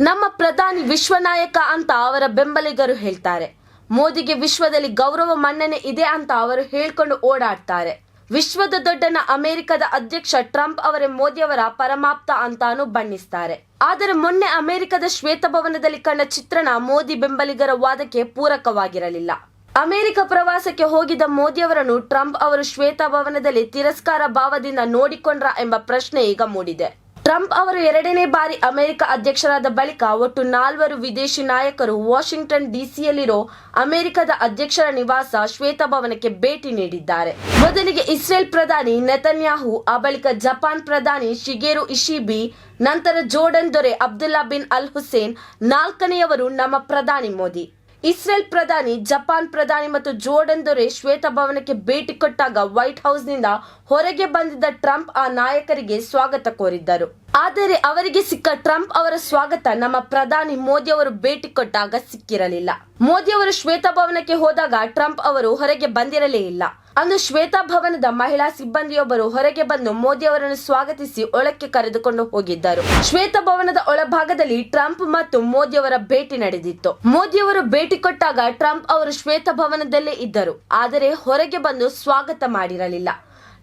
ನಮ್ಮ ಪ್ರಧಾನಿ ವಿಶ್ವನಾಯಕ ಅಂತ ಅವರ ಬೆಂಬಲಿಗರು ಹೇಳ್ತಾರೆ. ಮೋದಿಗೆ ವಿಶ್ವದಲ್ಲಿ ಗೌರವ ಮನ್ನಣೆ ಇದೆ ಅಂತ ಅವರು ಹೇಳ್ಕೊಂಡು ಓಡಾಡ್ತಾರೆ. ವಿಶ್ವದ ದೊಡ್ಡನ ಅಮೆರಿಕದ ಅಧ್ಯಕ್ಷ ಟ್ರಂಪ್ ಅವರೇ ಮೋದಿಯವರ ಪರಮಾಪ್ತ ಅಂತಾನು ಬಣ್ಣಿಸ್ತಾರೆ. ಆದರೆ ಮೊನ್ನೆ ಅಮೆರಿಕದ ಶ್ವೇತಭವನದಲ್ಲಿ ಕಂಡ ಚಿತ್ರಣ ಮೋದಿ ಬೆಂಬಲಿಗರ ವಾದಕ್ಕೆ ಪೂರಕವಾಗಿರಲಿಲ್ಲ. ಅಮೆರಿಕ ಪ್ರವಾಸಕ್ಕೆ ಹೋಗಿದ್ದ ಮೋದಿಯವರನ್ನು ಟ್ರಂಪ್ ಅವರು ಶ್ವೇತಭವನದಲ್ಲಿ ತಿರಸ್ಕಾರ ಭಾವದಿಂದ ನೋಡಿಕೊಂಡ್ರ ಎಂಬ ಪ್ರಶ್ನೆ ಈಗ ಮೂಡಿದೆ. ಟ್ರಂಪ್ ಅವರು ಎರಡನೇ ಬಾರಿ ಅಮೆರಿಕ ಅಧ್ಯಕ್ಷರಾದ ಬಳಿಕ ಒಟ್ಟು ನಾಲ್ವರು ವಿದೇಶಿ ನಾಯಕರು ವಾಷಿಂಗ್ಟನ್ ಡಿಸಿಯಲ್ಲಿರೋ ಅಮೆರಿಕದ ಅಧ್ಯಕ್ಷರ ನಿವಾಸ ಶ್ವೇತಭವನಕ್ಕೆ ಭೇಟಿ ನೀಡಿದ್ದಾರೆ. ಮೊದಲಿಗೆ ಇಸ್ರೇಲ್ ಪ್ರಧಾನಿ ನೆತನ್ಯಾಹು, ಆ ಬಳಿಕ ಜಪಾನ್ ಪ್ರಧಾನಿ ಶಿಗೇರು ಇಶಿಬಿ, ನಂತರ ಜೋರ್ಡನ್ ದೊರೆ ಅಬ್ದುಲ್ಲಾ ಬಿನ್ ಅಲ್ ಹುಸೇನ್ ನಾಲ್ಕನೆಯವರು ನಮ್ಮ ಪ್ರಧಾನಿ ಮೋದಿ. ಇಸ್ರೇಲ್ ಪ್ರಧಾನಿ, ಜಪಾನ್ ಪ್ರಧಾನಿ ಮತ್ತು ಜೋರ್ಡನ್ ದೊರೆ ಶ್ವೇತಭವನಕ್ಕೆ ಭೇಟಿ ಕೊಟ್ಟಾಗ ವೈಟ್ ಹೌಸ್ನಿಂದ ಹೊರಗೆ ಬಂದಿದ್ದ ಟ್ರಂಪ್ ಆ ನಾಯಕರಿಗೆ ಸ್ವಾಗತ ಕೋರಿದ್ದರು. ಆದರೆ ಅವರಿಗೆ ಸಿಕ್ಕ ಟ್ರಂಪ್ ಅವರ ಸ್ವಾಗತ ನಮ್ಮ ಪ್ರಧಾನಿ ಮೋದಿ ಅವರು ಭೇಟಿ ಕೊಟ್ಟಾಗ ಸಿಕ್ಕಿರಲಿಲ್ಲ. ಮೋದಿ ಅವರು ಶ್ವೇತಭವನಕ್ಕೆ ಹೋದಾಗ ಟ್ರಂಪ್ ಅವರು ಹೊರಗೆ ಬಂದಿರಲೇ ಇಲ್ಲ. ಅಂದು ಶ್ವೇತಭವನದ ಮಹಿಳಾ ಸಿಬ್ಬಂದಿಯೊಬ್ಬರು ಹೊರಗೆ ಬಂದು ಮೋದಿ ಅವರನ್ನು ಸ್ವಾಗತಿಸಿ ಒಳಕ್ಕೆ ಕರೆದುಕೊಂಡು ಹೋಗಿದ್ದರು. ಶ್ವೇತಭವನದ ಒಳಭಾಗದಲ್ಲಿ ಟ್ರಂಪ್ ಮತ್ತು ಮೋದಿ ಅವರ ಭೇಟಿ ನಡೆದಿತ್ತು. ಮೋದಿ ಅವರು ಭೇಟಿ ಕೊಟ್ಟಾಗ ಟ್ರಂಪ್ ಅವರು ಶ್ವೇತ ಭವನದಲ್ಲೇ ಇದ್ದರು. ಆದರೆ ಹೊರಗೆ ಬಂದು ಸ್ವಾಗತ ಮಾಡಿರಲಿಲ್ಲ.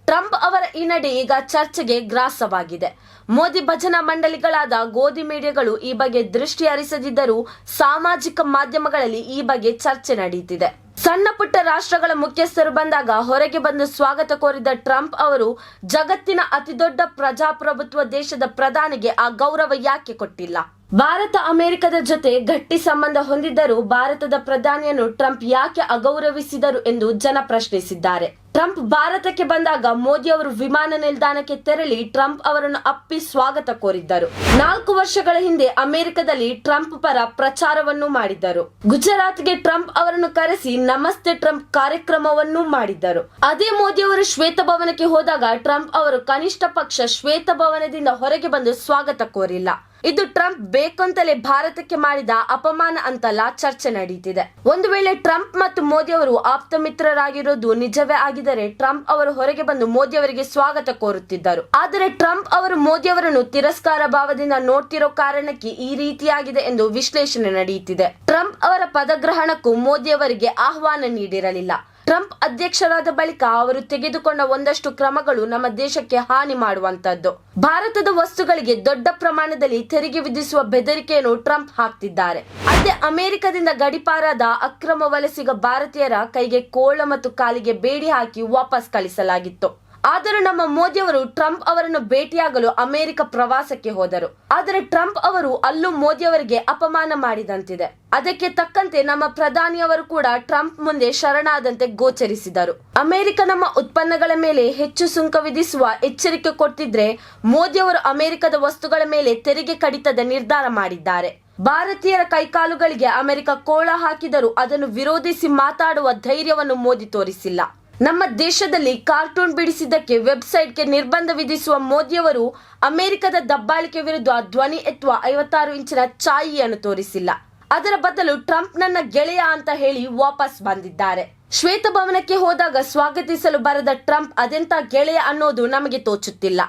ಟ್ರಂಪ್ ಅವರ ಈ ನಡೆ ಈಗ ಚರ್ಚೆಗೆ ಗ್ರಾಸವಾಗಿದೆ. ಮೋದಿ ಭಜನಾ ಮಂಡಳಿಗಳಾದ ಗೋಧಿ ಮೀಡಿಯಾಗಳು ಈ ಬಗ್ಗೆ ದೃಷ್ಟಿ ಹರಿಸದಿದ್ದರೂ ಸಾಮಾಜಿಕ ಮಾಧ್ಯಮಗಳಲ್ಲಿ ಈ ಬಗ್ಗೆ ಚರ್ಚೆ ನಡೆಯುತ್ತಿದೆ. ಸಣ್ಣ ಪುಟ್ಟ ರಾಷ್ಟ್ರಗಳ ಮುಖ್ಯಸ್ಥರು ಬಂದಾಗ ಹೊರಗೆ ಬಂದು ಸ್ವಾಗತ ಕೋರಿದ ಟ್ರಂಪ್ ಅವರು, ಜಗತ್ತಿನ ಅತಿದೊಡ್ಡ ಪ್ರಜಾಪ್ರಭುತ್ವ ದೇಶದ ಪ್ರಧಾನಿಗೆ ಆ ಗೌರವ ಯಾಕೆ ಕೊಟ್ಟಿಲ್ಲ? ಭಾರತ ಅಮೆರಿಕದ ಜೊತೆ ಗಟ್ಟಿ ಸಂಬಂಧ ಹೊಂದಿದ್ದರೂ ಭಾರತದ ಪ್ರಧಾನಿಯನ್ನು ಟ್ರಂಪ್ ಯಾಕೆ ಅಗೌರವಿಸಿದರು ಎಂದು ಜನ ಪ್ರಶ್ನಿಸಿದ್ದಾರೆ. ಟ್ರಂಪ್ ಭಾರತಕ್ಕೆ ಬಂದಾಗ ಮೋದಿ ಅವರು ವಿಮಾನ ನಿಲ್ದಾಣಕ್ಕೆ ತೆರಳಿ ಟ್ರಂಪ್ ಅವರನ್ನು ಅಪ್ಪಿ ಸ್ವಾಗತ ಕೋರಿದ್ದರು. ನಾಲ್ಕು ವರ್ಷಗಳ ಹಿಂದೆ ಅಮೆರಿಕದಲ್ಲಿ ಟ್ರಂಪ್ ಪರ ಪ್ರಚಾರವನ್ನು ಮಾಡಿದ್ದರು. ಗುಜರಾತ್ಗೆ ಟ್ರಂಪ್ ಅವರನ್ನು ಕರೆಸಿ ನಮಸ್ತೆ ಟ್ರಂಪ್ ಕಾರ್ಯಕ್ರಮವನ್ನು ಮಾಡಿದ್ದರು. ಅದೇ ಮೋದಿ ಅವರು ಶ್ವೇತಭವನಕ್ಕೆ ಹೋದಾಗ ಟ್ರಂಪ್ ಅವರು ಕನಿಷ್ಠ ಪಕ್ಷ ಶ್ವೇತಭವನದಿಂದ ಹೊರಗೆ ಬಂದು ಸ್ವಾಗತ ಕೋರಿಲ್ಲ. ಇದು ಟ್ರಂಪ್ ಬೇಕಂತಲೇ ಭಾರತಕ್ಕೆ ಮಾಡಿದ ಅಪಮಾನ ಅಂತಲ್ಲ ಚರ್ಚೆ ನಡೀತಿದೆ ಒಂದು ವೇಳೆ ಟ್ರಂಪ್ ಮತ್ತು ಮೋದಿ ಅವರು ಆಪ್ತ ಮಿತ್ರರಾಗಿರೋದು ನಿಜವೇ ಆಗಿದರೆ ಟ್ರಂಪ್ ಅವರು ಹೊರಗೆ ಬಂದು ಮೋದಿ ಅವರಿಗೆ ಸ್ವಾಗತ ಕೋರುತ್ತಿದ್ದರು. ಆದರೆ ಟ್ರಂಪ್ ಅವರು ಮೋದಿ ಅವರನ್ನು ತಿರಸ್ಕಾರ ಭಾವದಿಂದ ನೋಡ್ತಿರೋ ಕಾರಣಕ್ಕೆ ಈ ರೀತಿಯಾಗಿದೆ ಎಂದು ವಿಶ್ಲೇಷಣೆ ನಡೆಯುತ್ತಿದೆ. ಟ್ರಂಪ್ ಅವರ ಪದಗ್ರಹಣಕ್ಕೂ ಮೋದಿ ಅವರಿಗೆ ಆಹ್ವಾನ ನೀಡಿರಲಿಲ್ಲ. ಟ್ರಂಪ್ ಅಧ್ಯಕ್ಷರಾದ ಬಳಿಕ ಅವರು ತೆಗೆದುಕೊಂಡ ಒಂದಷ್ಟು ಕ್ರಮಗಳು ನಮ್ಮ ದೇಶಕ್ಕೆ ಹಾನಿ ಮಾಡುವಂತದ್ದು ಭಾರತದ ವಸ್ತುಗಳಿಗೆ ದೊಡ್ಡ ಪ್ರಮಾಣದಲ್ಲಿ ತೆರಿಗೆ ವಿಧಿಸುವ ಬೆದರಿಕೆಯನ್ನು ಟ್ರಂಪ್ ಹಾಕ್ತಿದ್ದಾರೆ. ಅದೇ ಅಮೆರಿಕದಿಂದ ಗಡಿಪಾರಾದ ಅಕ್ರಮ ವಲಸಿಗ ಭಾರತೀಯರ ಕೈಗೆ ಕೋಳ ಮತ್ತು ಕಾಲಿಗೆ ಬೇಡಿ ಹಾಕಿ ವಾಪಸ್ ಕಳಿಸಲಾಗಿತ್ತು. ಆದರೂ ನಮ್ಮ ಮೋದಿ ಅವರು ಟ್ರಂಪ್ ಅವರನ್ನು ಭೇಟಿಯಾಗಲು ಅಮೆರಿಕ ಪ್ರವಾಸಕ್ಕೆ ಹೋದರು. ಆದರೆ ಟ್ರಂಪ್ ಅವರು ಅಲ್ಲೂ ಮೋದಿ ಅವರಿಗೆ ಅಪಮಾನ ಮಾಡಿದಂತಿದೆ. ಅದಕ್ಕೆ ತಕ್ಕಂತೆ ನಮ್ಮ ಪ್ರಧಾನಿಯವರು ಕೂಡ ಟ್ರಂಪ್ ಮುಂದೆ ಶರಣಾದಂತೆ ಗೋಚರಿಸಿದರು. ಅಮೆರಿಕ ನಮ್ಮ ಉತ್ಪನ್ನಗಳ ಮೇಲೆ ಹೆಚ್ಚು ಸುಂಕ ವಿಧಿಸುವ ಎಚ್ಚರಿಕೆ ಕೊಟ್ಟಿದ್ರೆ ಮೋದಿ ಅವರು ಅಮೆರಿಕದ ವಸ್ತುಗಳ ಮೇಲೆ ತೆರಿಗೆ ಕಡಿತದ ನಿರ್ಧಾರ ಮಾಡಿದ್ದಾರೆ. ಭಾರತೀಯರ ಕೈಕಾಲುಗಳಿಗೆ ಅಮೆರಿಕ ಕೋಳ ಹಾಕಿದರೂ ಅದನ್ನು ವಿರೋಧಿಸಿ ಮಾತಾಡುವ ಧೈರ್ಯವನ್ನು ಮೋದಿ ತೋರಿಸಿಲ್ಲ. ನಮ್ಮ ದೇಶದಲ್ಲಿ ಕಾರ್ಟೂನ್ ಬಿಡಿಸಿದ್ದಕ್ಕೆ ವೆಬ್ಸೈಟ್ಗೆ ನಿರ್ಬಂಧ ವಿಧಿಸುವ ಮೋದಿಯವರು ಅಮೆರಿಕದ ದಬ್ಬಾಳಿಕೆ ವಿರುದ್ಧ ಧ್ವನಿ ಎತ್ತುವ ಐವತ್ತಾರು ಇಂಚಿನ ಚಾಯಿಯನ್ನು ತೋರಿಸಿಲ್ಲ. ಅದರ ಬದಲು ಟ್ರಂಪ್ ನನ್ನ ಗೆಳೆಯ ಅಂತ ಹೇಳಿ ವಾಪಸ್ ಬಂದಿದ್ದಾರೆ. ಶ್ವೇತಭವನಕ್ಕೆ ಹೋದಾಗ ಸ್ವಾಗತಿಸಲು ಬರದ ಟ್ರಂಪ್ ಅದೆಂತ ಗೆಳೆಯ ಅನ್ನೋದು ನಮಗೆ ತೋಚುತ್ತಿಲ್ಲ.